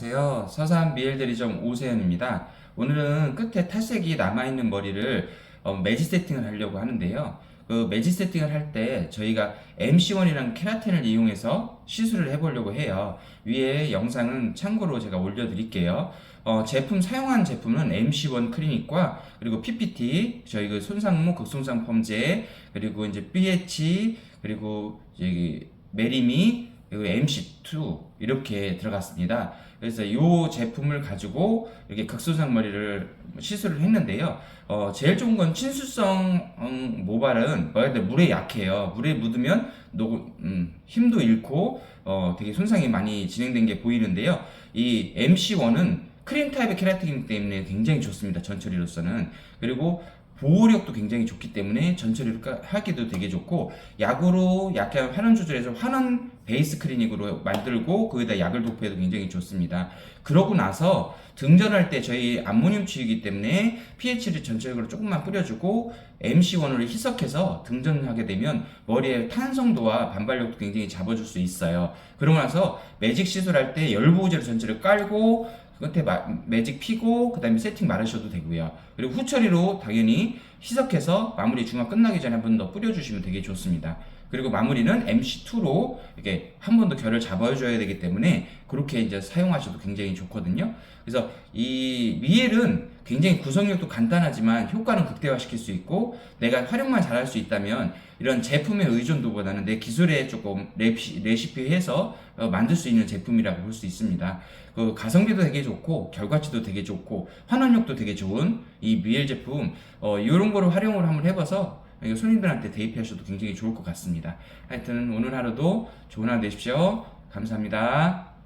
안녕하세요. 서산 미엘대리점 오세현입니다. 오늘은 끝에 탈색이 남아있는 머리를 어, 매지 세팅을 하려고 하는데요. 그 매지 세팅을 할 때 저희가 MC1이라는 케라틴을 이용해서 시술을 해보려고 해요. 위에 영상은 참고로 제가 올려드릴게요. 어, 제품 사용한 제품은 MC1 클리닉과 그리고 PPT 저희 그 손상모 극손상 펌제 그리고 이제 BH 그리고 여기 메리미 그리고 MC2 이렇게 들어갔습니다. 그래서 이 제품을 가지고 이렇게 극소상 머리를 시술을 했는데요. 어, 제일 좋은 건 친수성 음, 모발은? 물에 약해요. 물에 묻으면 녹, 음, 힘도 잃고 어, 되게 손상이 많이 진행된 게 보이는데요. 이 MC1은 크림 타입의 케라틴이기 때문에 굉장히 좋습니다. 전처리로서는. 그리고 보호력도 굉장히 좋기 때문에 전처리를 까- 하기도 되게 좋고 약으로 약간 환원 조절해서 환원 베이스 클리닉으로 만들고 거기다 약을 도포해도 굉장히 좋습니다. 그러고 나서 등전할 때 저희 암모늄 치유기 때문에 pH를 전체적으로 조금만 뿌려주고 MC1을 희석해서 등전하게 되면 머리의 탄성도와 반발력도 굉장히 잡아줄 수 있어요. 그러고 나서 매직 시술할 때 열보호제로 전체를 깔고 끝에 마- 매직 피고 그 다음에 세팅 마르셔도 되고요. 그리고 후처리로 당연히 희석해서 마무리 중화 끝나기 전에 한 번 더 뿌려주시면 되게 좋습니다. 그리고 마무리는 MC2로 이렇게 한 번 더 결을 잡아줘야 되기 때문에 그렇게 이제 사용하셔도 굉장히 좋거든요. 그래서 이 미엘은 굉장히 구성력도 간단하지만 효과는 극대화시킬 수 있고 내가 활용만 잘할 수 있다면 이런 제품의 의존도보다는 내 기술에 조금 레시, 레시피해서 어, 만들 수 있는 제품이라고 볼 수 있습니다. 그 가성비도 되게 좋고 결과치도 되게 좋고 환원력도 되게 좋은 이 미엘 제품 어, 이런 거를 활용을 한번 해봐서 손님들한테 대입하셔도 굉장히 좋을 것 같습니다. 하여튼 오늘 하루도 좋은 하루 되십시오. 감사합니다.